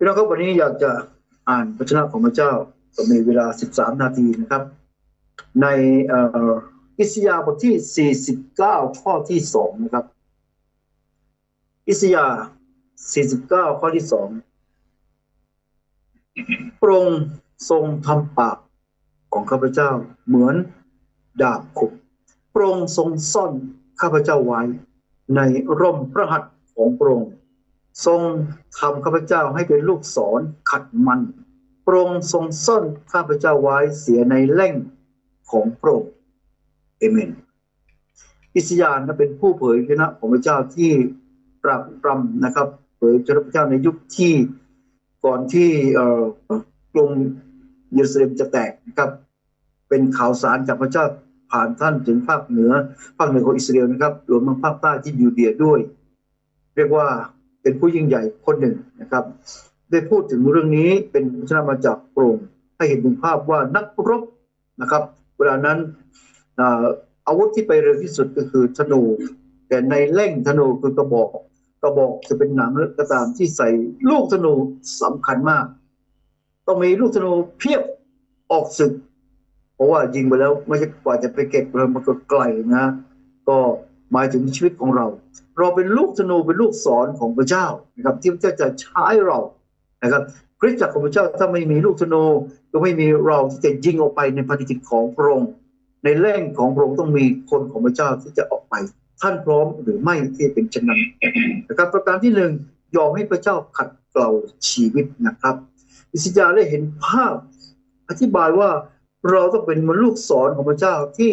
พี่น้องครับวันนี้อยากจะอ่านพระชนะของพระเจ้าก็มีเวลา 13 นาทีนะครับ ในอิสยาบทที่ 49 ข้อที่ 2 นะครับ อิสยาห์49 ข้อที่ 2 พระองค์ทรงทำปากของข้าพเจ้าเหมือนดาบขบพระองค์ทรงซ่อนข้าพเจ้าไว้ในร่มพระหัตถ์ของพระองค์ ทรงทำข้าพเจ้าให้เป็นลูกศรขัดมันพรงทรงซ่อนข้าพเจ้าไว้เสียในแล่งของพรงเอเมนอิสยาห์นะเป็นผู้เผยพระชนะของพระเจ้าที่ปราบปรำนะครับ เผยพระชนะพระเจ้าในยุคที่ก่อนที่เอ่อกรุงเยรูซาเล็มจะแตกนะครับ เป็นข่าวสารจากพระเจ้าผ่านท่านถึงภาคเหนือภาคเหนือของอิสราเอลนะครับรวมทั้งภาคใต้ที่ยูเดียด้วย เรียกว่า เป็นผู้ยิ่งใหญ่คนหนึ่งนะครับ ได้พูดถึงเรื่องนี้เป็นพระชนะมาจากโปร่งให้เห็นถึงภาพว่านักรบนะครับ เวลานั้นอาอาวุธที่ไปเร็วที่สุดก็คือธนู แต่ในเล่งธนูคือกระบอกกระบอกจะเป็นหนังหรือก็ตามที่ใส่ลูกธนูสำคัญมาก ต้องมีลูกธนูเพียบออกศึก เพราะว่ายิงไปแล้วไม่ใช่กว่าจะไปเก็บเลยมันก็ไกลนะ ก็ หมายถึงชีวิตของเรา เราเป็นลูกธนูเป็นลูกศรของพระเจ้านะครับ ที่พระเจ้าจะใช้เรานะครับคริสตจักรของพระเจ้าถ้าไม่มีลูกธนูก็ไม่มีเราที่จะยิงออกไปในพันธกิจของพระองค์ในแร่งของพระองค์ต้องมีคนของพระเจ้าที่จะออกไป ท่านพร้อมหรือไม่ที่เป็นเช่นนั้นนะครับ ประการที่หนึ่งยอมให้พระเจ้าขัดเกลาชีวิตนะครับอิสยาห์ได้เห็นภาพ อธิบายว่าเราต้องเป็นเหมือนลูกศรของพระเจ้าที่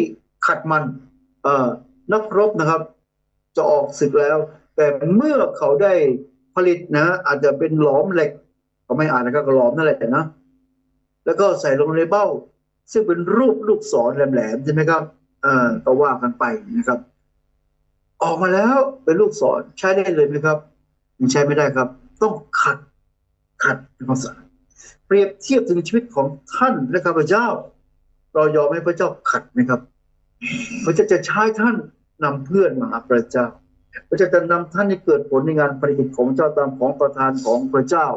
ขัดมันเอ่อ นักรบนะครับ จะออกศึกแล้ว แต่เมื่อเขาได้ผลิตนะ อาจจะเป็นหลอมเหล็กก็ไม่อ่านนะครับก็หลอมนั่นแหละนะ แล้วก็ใส่ลงในเบ้า ซึ่งเป็นรูปลูกศรแหลมๆใช่ไหมครับเอ่อก็ว่ากันไปนะครับ ออกมาแล้วเป็นลูกศรใช้ได้เลยไหมครับยังใช้ไม่ได้ครับ ต้องขัดขัดเป็นภาษาเปรียบเทียบถึงชีวิตของท่านและข้าพเจ้า เรายอมให้พระเจ้าขัดไหมครับ พระเจ้าจะใช้ท่านนำเพื่อนมาหาพระเจ้า พระเจ้าจะนำท่านให้เกิดผลในงานปฏิบัติของเจ้าตามของประทานของพระเจ้า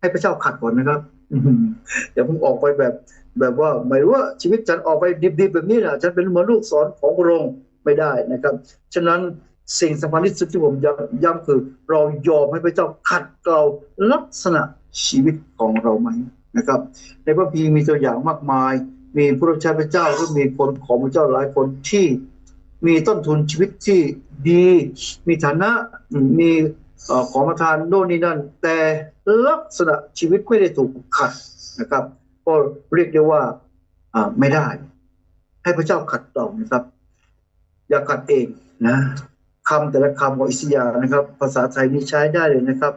ให้พระเจ้าขัดก่อนนะครับอย่าเพิ่งออกไปแบบ แบบว่าไม่รู้ว่าชีวิตฉันออกไปดิบๆแบบนี้นะฉันเป็นเหมือนลูกศรของพระองค์ไม่ได้นะครับ ฉะนั้นสิ่งสำคัญที่สุดที่ผมย้ำคือ เรายอมให้พระเจ้าขัดเกลาลักษณะชีวิตของเราไหมนะครับ ในพระพีมีตัวอย่างมากมาย มีผู้รับใช้พระเจ้าหรือมีคนของพระเจ้าหลายคนที่มีต้นทุนชีวิตที่ดี มีฐานะมีอของประทานโน่นนี่นั่น แต่ลักษณะชีวิตไม่ได้ถูกขัดนะครับ ก็เรียกได้ว่าไม่ได้ ให้พระเจ้าขัดเรานะครับ อย่าขัดเองนะคำแต่ละคำของอิสยาห์นะครับ ภาษาไทยนี่ใช้ได้เลยนะครับ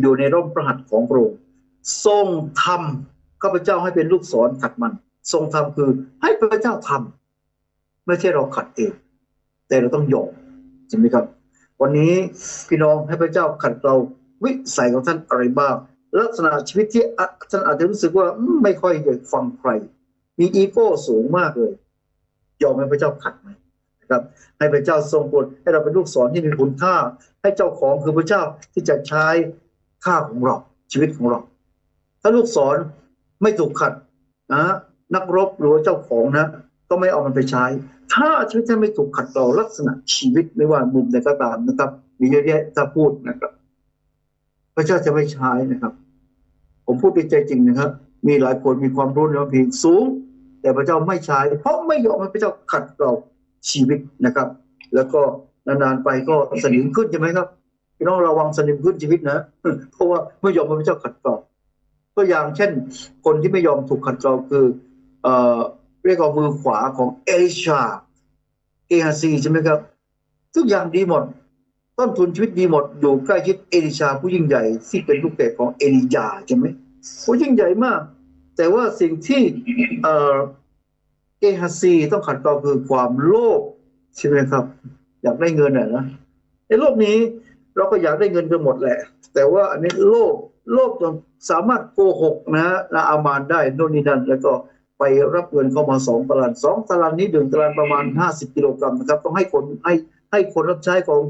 อยู่ในร่มพระหัตของพระองค์ทรงทำ ข้าพเจ้าให้เป็นลูกศรขัดมัน ทรงทำคือ ให้พระเจ้าทำไม่ใช่เราขัดเอง แต่เราต้องยอมใช่ไหมครับ วันนี้พี่น้องให้พระเจ้าขัดเราวิสัยของท่านอะไรบ้างลักษณะชีวิตที่ท่านอาจจะรู้สึกว่าไม่ค่อยอยากฟังใคร มีอีโก้สูงมากเลย ยอมให้พระเจ้าขัดไหมนะครับ ให้พระเจ้าทรงโปรดให้เราเป็นลูกศรที่มีคุณค่า ให้เจ้าของคือพระเจ้าที่จะใช้ค่าของเราชีวิตของเรา ถ้าลูกศร ไม่ถูกขัดนะนักรบหรือว่าเจ้าของนะ ก็ไม่เอามันไปใช้ ถ้าชีวิตท่านไม่ถูกขัดเกลาลักษณะชีวิตไม่ว่ามุมใดก็ตามนะครับ มีเยอะแยะถ้าพูดนะครับ พระเจ้าจะไม่ใช้นะครับ ผมพูดด้วยใจจริงนะครับ มีหลายคนมีความรู้ในพระคัมภีร์สูง แต่พระเจ้าไม่ใช้ เพราะไม่ยอมให้พระเจ้าขัดเกลาชีวิตนะครับ แล้วก็นานๆไปก็สนิมขึ้นใช่ไหมครับพี่น้องระวังสนิมขึ้นชีวิตนะเพราะว่าไม่ยอมให้พระเจ้าขัดเกลา ตัวอย่างเช่น คนที่ไม่ยอมถูกขัดเกลาคือเอ่อเรียกว่ามือขวาของเอลิชาเอฮซีใช่ไหมครับ ทุกอย่างดีหมด ต้นทุนชีวิตดีหมดอยู่ใกล้ชิดเอลิชาผู้ยิ่งใหญ่ที่เป็นลูกเตะของเอลิยาใช่ไหมผู้ยิ่งใหญ่มาก แต่ว่าสิ่งที่เอ่อเอฮาซีต้องขัดเกลาคือความโลภใช่ไหมครับ อยากได้เงินอะนะในโลกนี้เราก็อยากได้เงินกันหมดแหละ แต่ว่าอันนี้โลภ โลภจนสามารถโกหกนะและอามานได้โน่นนี่นั่นแล้วก็ไปรับเงินเข้ามาสองตารางสองตารางนี้หนึ่งตารางประมาณห้าสิบกิโลกรัมนะครับ ต้องให้คนให้ให้คนรับใช้ของ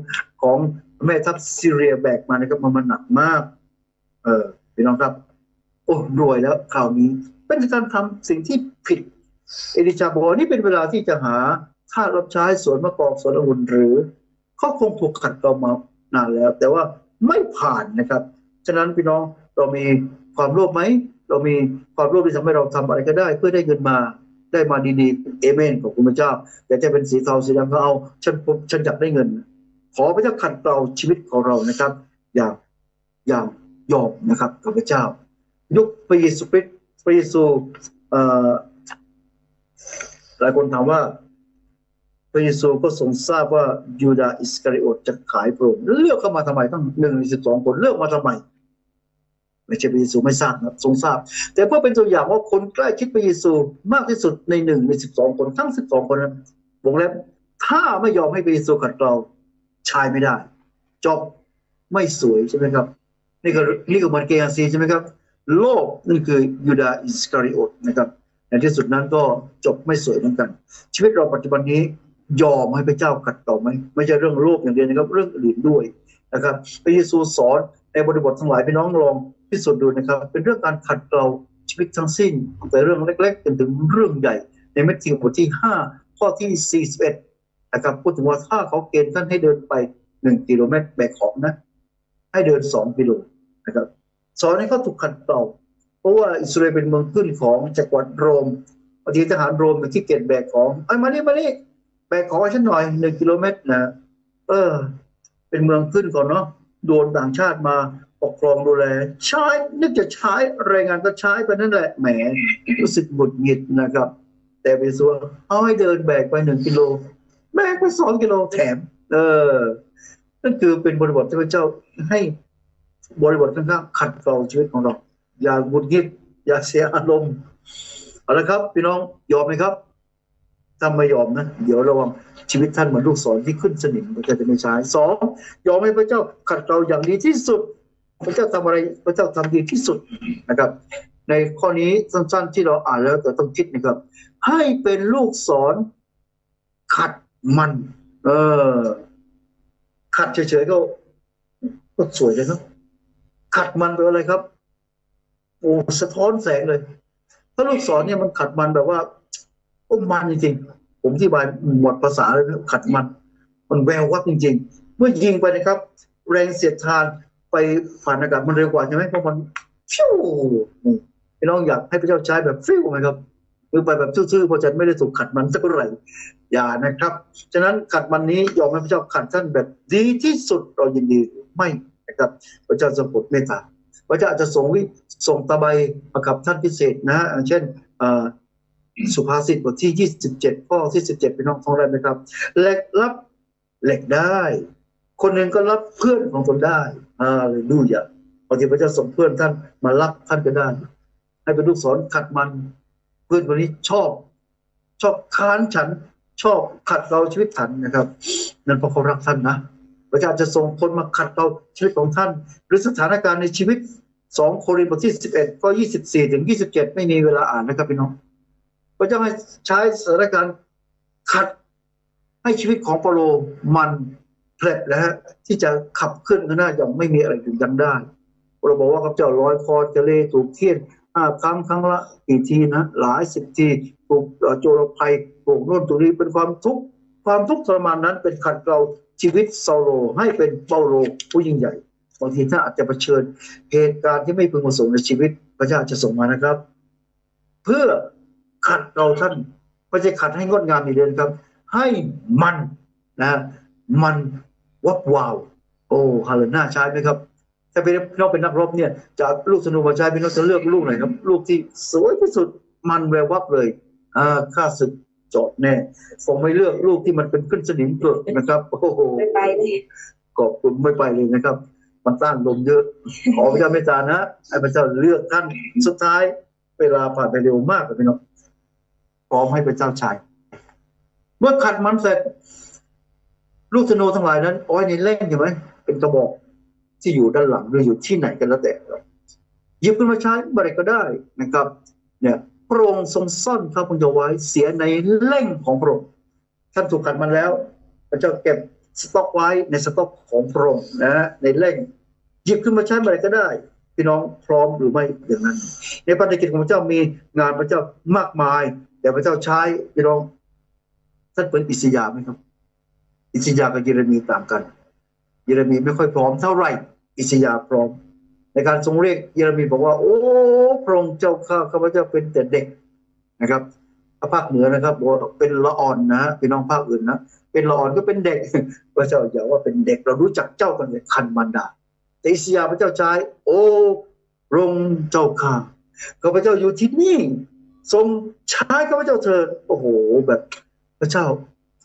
ของแม่ทัพซีเรียแบกมานะครับมันมันหนักมาก เออพี่น้องครับ โอ้รวยแล้วคราวนี้ เป็นการทำสิ่งที่ผิด เอลิชาบอกนี่เป็นเวลาที่จะหาท่ารับใช้สวนมะกอกสวนองุ่นหรือเขาคงถูกขัดเกลามานานแล้ว แต่ว่าไม่ผ่านนะครับ ฉะนั้นพี่น้องเรามีความโลภไหมเรามีความโลภที่ทำให้เราทำอะไรก็ได้ เพื่อได้เงินมาได้มาดีๆเอเมนของคุณพระเจ้าอยากจะเป็นสีเทาสีดำก็เอาฉันฉันอยากได้เงิน ขอพระเจ้าขัดเกลาชีวิตของเรานะครับ อย่างอย่างยอมนะครับกับพระเจ้า ยุคพระเยซูคริสต์พระเยซูเอ่อหลายคนถามว่าพระเยซูก็ทรงทราบว่ายูดาอิสคาริโอตจะขายพระองค์เลือกเข้ามาทำไมตั้งหนึ่งในสิบสองคนเลือกมาทำไม ไม่ใช่พระเยซูไม่ทราบนะทรงทราบ แต่เพื่อเป็นตัวอย่างว่าคนใกล้ชิดพระเยซูมากที่สุดในหนึ่งในสิบสองคนทั้งสิบสองคนนั้นวงเล็บถ้าไม่ยอมให้พระเยซูขัดเกลาชายไม่ได้ จบไม่สวยใช่ไหมครับนี่ก็นี่ก็เหมือนเกอาซีใช่ไหมครับ โลกนี่คือยูดาอิสคาริโอตนะครับในที่สุดนั้นก็จบไม่สวยเหมือนกัน ชีวิตเราปัจจุบันนี้ยอมให้พระเจ้าขัดเกลาไหมไม่ใช่เรื่องโลกอย่างเดียวนะครับ เรื่องอื่นด้วยนะครับพระเยซูสอน ในบริบททั้งหลายพี่น้องลองพิสูจน์ดูนะครับ เป็นเรื่องการขัดเกลาชีวิตทั้งสิ้นแต่เรื่องเล็กๆจนถึงเรื่องใหญ่ ในมัทธิวบทที่ 5 ข้อที่ 41นะครับพูดถึงว่าถ้าเขาเกณฑ์ท่านให้เดินไป 1 กิโลเมตรแบกของนะ ให้เดิน 2 กิโลนะครับสอนให้เขาถูกขัดเกลาเพราะว่าอิสราเอลเป็นเมืองขึ้นของจักรวรรดิโรมบางทีทหารโรมที่เกียจแบกของไอ้มานี่มานี่แบกของฉันหน่อยหนึ่งกิโลเมตรนะเออ เป็นเมืองขึ้นก่อนเนาะ โดนต่างชาติมาปกครองดูแล ใช้นึกจะใช้แรงงานก็ใช้ไปนั่นแหละแหมรู้สึกหงุดหงิดนะครับ แต่ไปส่วนเอาให้เดินแบกไปหนึ่งกิโลแบกไปสองกิโลแถม เออ นั่นคือเป็นบริบทที่พระเจ้าให้บริบทข้างๆขัดเกลาชีวิตของเรา อย่าหงุดหงิด อย่าเสียอารมณ์เอาละครับ พี่น้องยอมไหมครับ ถ้าไม่ยอมนะ เดี๋ยวระวังชีวิตท่านเหมือนลูกศรที่ขึ้นสนิมพระเจ้าจะไม่ใช้สองยอมให้พระเจ้าขัดเกลาอย่างดีที่สุด พระเจ้าทำอะไรพระเจ้าทำดีที่สุดนะครับ ในข้อนี้สั้นๆที่เราอ่านแล้วแต่ต้องคิดนะครับ ให้เป็นลูกศรขัดมัน เออ ขัดเฉยๆก็ก็สวยเลยครับ ขัดมันเป็นอะไรครับ โอ้สะท้อนแสงเลย ถ้าลูกศรเนี่ยมันขัดมันแบบว่า โอ้มันจริงๆผมที่บายหมดภาษาเลยนะขัดมัน มันแวววับจริง ๆ เมื่อยิงไปนะครับ แรงเสียดทานไปผ่านอากาศมันเร็วกว่าใช่ไหมเพราะมันฟิวนี่พี่น้องอยากให้พระเจ้าใช้แบบฟิวไหมครับหรือไปแบบซื่อๆเพราะฉันไม่ได้ถูกขัดมันสักเท่าไหร่อย่านะครับ ฉะนั้นขัดมันนี้ยอมให้พระเจ้าขัดท่านแบบดีที่สุดเรายินดีไม่นะครับ พระเจ้าทรงโปรดเมตตาพระเจ้าอาจจะส่งวิส่งตะไบมากับท่านพิเศษนะเช่นอ่อ สุภาษิตบทที่ 27 ข้อที่ 17 เป็นน้องของอะไรไหมครับเหล็กรับเหล็กได้ คนหนึ่งก็รับเพื่อนของตนได้อาเลยดูอย่าบางทีพระเจ้าส่งเพื่อนท่านมารับท่านก็ได้ ให้เป็นลูกศรขัดมัน เพื่อนคนนี้ชอบ ชอบค้านฉัน ชอบขัดเราชีวิตฉันนะครับ นั่นเพราะเขารักท่านนะพระเจ้าจะส่งคนมาขัดเราชีวิตของท่าน หรือสถานการณ์ในชีวิตสองโครินธ์บทที่สิบเอ็ดก็ยี่สิบสี่ถึงยี่สิบเจ็ดไม่มีเวลาอ่านนะครับพี่น้อง พระเจ้าให้ใช้สถานการณ์ขัดให้ชีวิตของเปาโลมันแผลบนะฮะที่จะขับเคลื่อนข้างหน้าอย่างไม่มีอะไรหยุดยั้งได้เราบอกว่าข้าพเจ้าร้อยคอจะเลถูกเทียนห้าครั้งครั้งละกี่ทีนะหลายสิบทีถูกโจรภัยถูกโน่นถูกนี้เป็นความทุกข์ความทุกข์ทรมานนั้นเป็นขัดเกลาชีวิตเซาโลให้เป็นเปาโลผู้ยิ่งใหญ่บางทีท่าอาจจะเผชิญเหตุการณ์ที่ไม่พึงประสงค์ในชีวิตพระเจ้าจะส่งมานะครับ เพื่อ ขัดเราท่านไม่ใช่ขัดให้งดงามอย่างเดียวนะครับ ให้มันนะ มันวับวาว โอ้ฮาเลน่าใช้ไหมครับ ถ้าเป็นพี่น้องเป็นนักรบเนี่ยจะเอาลูกธนูมาใช้พี่น้องจะเลือกลูกไหนครับ ลูกที่สวยที่สุดมันแวววับเลยอ่าข้าศึกจอดแน่คงไม่เลือกลูกที่มันเป็นขึ้นสนิมเกลือกนะครับโอ้โหไม่ไปเลยขอบคุณไม่ไปเลยนะครับมันต้านลมเยอะ ขอพระเจ้าเมตตานะให้พระเจ้าเลือกท่านสุดท้ายเวลาผ่านไปเร็วมากเลยพี่น้อง พร้อมให้พระเจ้าใช้เมื่อขัดมันเสร็จ ลูกธนูทั้งหลายนั้นอ้อยในเล่นใช่ไหมเป็นกระบอกที่อยู่ด้านหลังหรืออยู่ที่ไหนกันแล้วแต่หยิบขึ้นมาใช้เมื่อไรก็ได้นะครับ เนี่ยพระองค์ทรงซ่อนพระพุทธไว้เสียในเล่งของพระองค์ท่านถูกขัดมันแล้วพระเจ้าเก็บสต็อกไว้ในสต็อกของพระองค์นะฮะในเล่งหยิบขึ้นมาใช้เมื่อไรก็ได้ พี่น้องพร้อมหรือไม่อย่างนั้น ในภารกิจของพระเจ้ามีงานพระเจ้ามากมาย แต่พระเจ้าใช้พี่น้องท่านเป็นอิสยาไหมครับ อิสยากับเยเรมีต่างกัน เยเรมีไม่ค่อยพร้อมเท่าไหร่ อิสยาพร้อม ในการทรงเรียกเยเรมีบอกว่า โอ้พระองค์เจ้าข้าข้าพเจ้าเป็นแต่เด็กนะครับภาคเหนือนะครับบอกว่าเป็นละอ่อนนะฮะพี่น้องภาคอื่นนะเป็นละอ่อนก็เป็นเด็ก พระเจ้าอย่าว่าเป็นเด็กเรารู้จักเจ้ากันเลยคันมันดาแต่อิสยาพระเจ้าใช้โอ้พระองค์เจ้าข้าข้าพเจ้าอยู่ที่นี่ ทรงใช้ข้าพเจ้าเถิดโอ้โหแบบพระเจ้า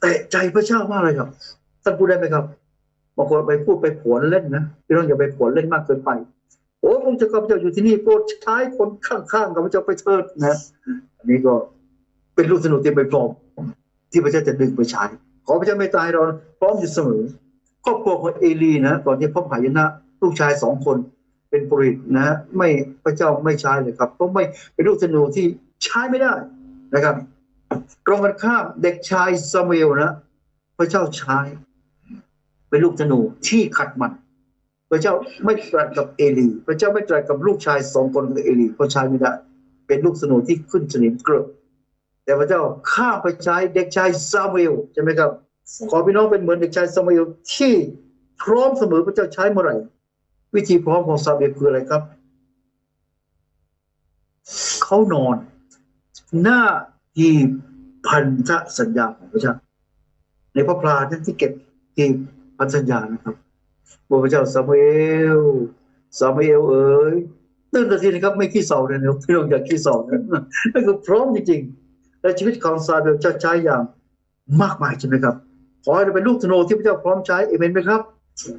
แตะใจพระเจ้ามากเลยครับท่านพูดได้ไหมครับบางคนไปพูดไปผวนเล่นนะพี่น้องอย่าไปผวนเล่นมากเกินไปโอ้พระเจ้าข้าพเจ้าอยู่ที่นี่โปรดใช้คนข้างๆข้าพเจ้าไปเถิดนะอันนี้ก็เป็นลูกสนุกเตรียมไปพร้อมที่พระเจ้าจะดึงไปใช้ขอพระเจ้าเมตตาให้เราพร้อมอยู่เสมอครอบครัวของเอลีนะก่อนที่พบหายนะลูกชายสองคนเป็นปริตนะ ไม่พระเจ้าไม่ใช้เลยครับเพราะไม่เป็นลูกธนูที่ ใช้ไม่ได้นะครับตรงกันข้ามเด็กชายซามูเอลนะพระเจ้าใช้เป็นลูกธนูที่ขัดมัน พระเจ้าไม่ตรัสกับเอลี พระเจ้าไม่ตรัสกับลูกชายสองคนของเอลีเพราะใช้ไม่ได้ เป็นลูกธนูที่ขึ้นสนิมเกลือแต่พระเจ้าข้าไปใช้เด็กชายซามูเอลใช่ไหมครับขอพี่น้องเป็นเหมือนเด็กชายซามูเอลที่พร้อมเสมอพระเจ้าใช้เมื่อไหร่ วิธีพร้อมของซามูเอลคืออะไรครับ เขานอน หน้าที่พันธสัญญาของพระเจ้า ในพระพลานั้นที่เก็บที่พันธสัญญานะครับบอกพระเจ้าซามูเอลซามูเอลเอ๋ยตื่นทันทีนะครับไม่ขี้เศร้าเลยนะพี่น้องอย่าขี้เศร้านะนั่นคือพร้อมจริงๆและชีวิตของซาเอลจะใช้อย่างมากมายใช่ไหมครับขอให้เราเป็นลูกธนูที่พระเจ้าพร้อมใช้เอเมนไหมครับ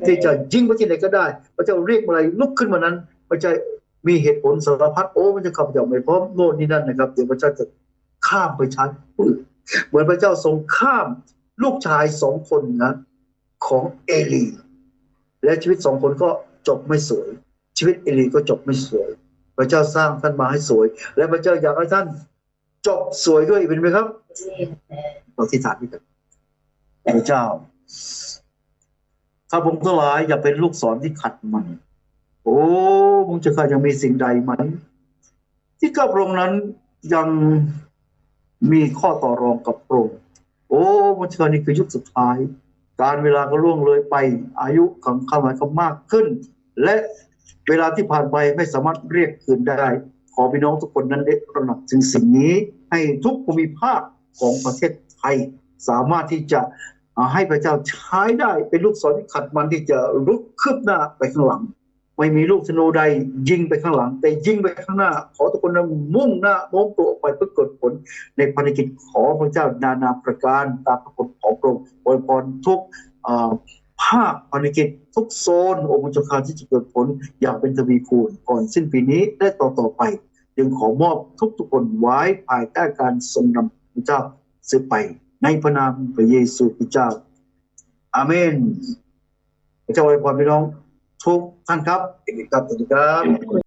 ที่จะยิงไปที่ไหนก็ได้ พระเจ้าเรียกเมื่อไรลุกขึ้นมานั้นพระเจ้า มีเหตุผลสารพัดโอ้มันจะขับอย่างไม่พร้อมโน่นนี่นั่นนะครับ เดี๋ยวพระเจ้าจะข้ามไปใช้ผู้อื่นเหมือนพระเจ้าทรงข้ามลูกชายสองคนนะของเอลี และชีวิตสองคนก็จบไม่สวย ชีวิตเอลีก็จบไม่สวย พระเจ้าสร้างท่านมาให้สวย และพระเจ้าอยากให้ท่านจบสวยด้วยเป็นไหมครับเราที่ฐานนี่กันพระเจ้าข้าพงทั้งหลายอย่าเป็นลูกศรที่ขัดมัน โอ้พงจะข้ายังมีสิ่งใดไหม ที่ข้าพระองค์นั้นยังมีข้อต่อรองกับพระองค์โอ้พงจะข้านี่คือยุคสุดท้าย การเวลาก็ล่วงเลยไป อายุของข้าพเจ้ามากขึ้น และเวลาที่ผ่านไปไม่สามารถเรียกคืนได้ ขอพี่น้องทุกคนนั้นได้ตระหนักถึงสิ่งนี้ ให้ทุกภูมิภาคของประเทศไทยสามารถที่จะให้พระเจ้าใช้ได้เป็นลูกศรที่ขัดมันที่จะรุกคืบหน้าไปข้างหลัง ไม่มีลูกธนูใดยิงไปข้างหลัง แต่ยิงไปข้างหน้า ขอทุกคนนั้นมุ่งหน้าโน้มตัวออกไปเพื่อเกิดผล ในภารกิจของพระเจ้านานาประการตามพระคุณของพระองค์อวยพรทุกภาคภารกิจทุกโซนองค์พระเจ้าข้าที่จะเกิดผลอย่างเป็นทวีคูณก่อนสิ้นปีนี้และต่อต่อๆไป จึงขอมอบทุกทุกคนไว้ภายใต้การทรงนำพระเจ้าสืบไป ในพระนามพระเยซูคริสต์เจ้าอาเมนพระเจ้าอวยพรพี่น้อง ทุกท่านครับเอกครับ สวัสดีครับ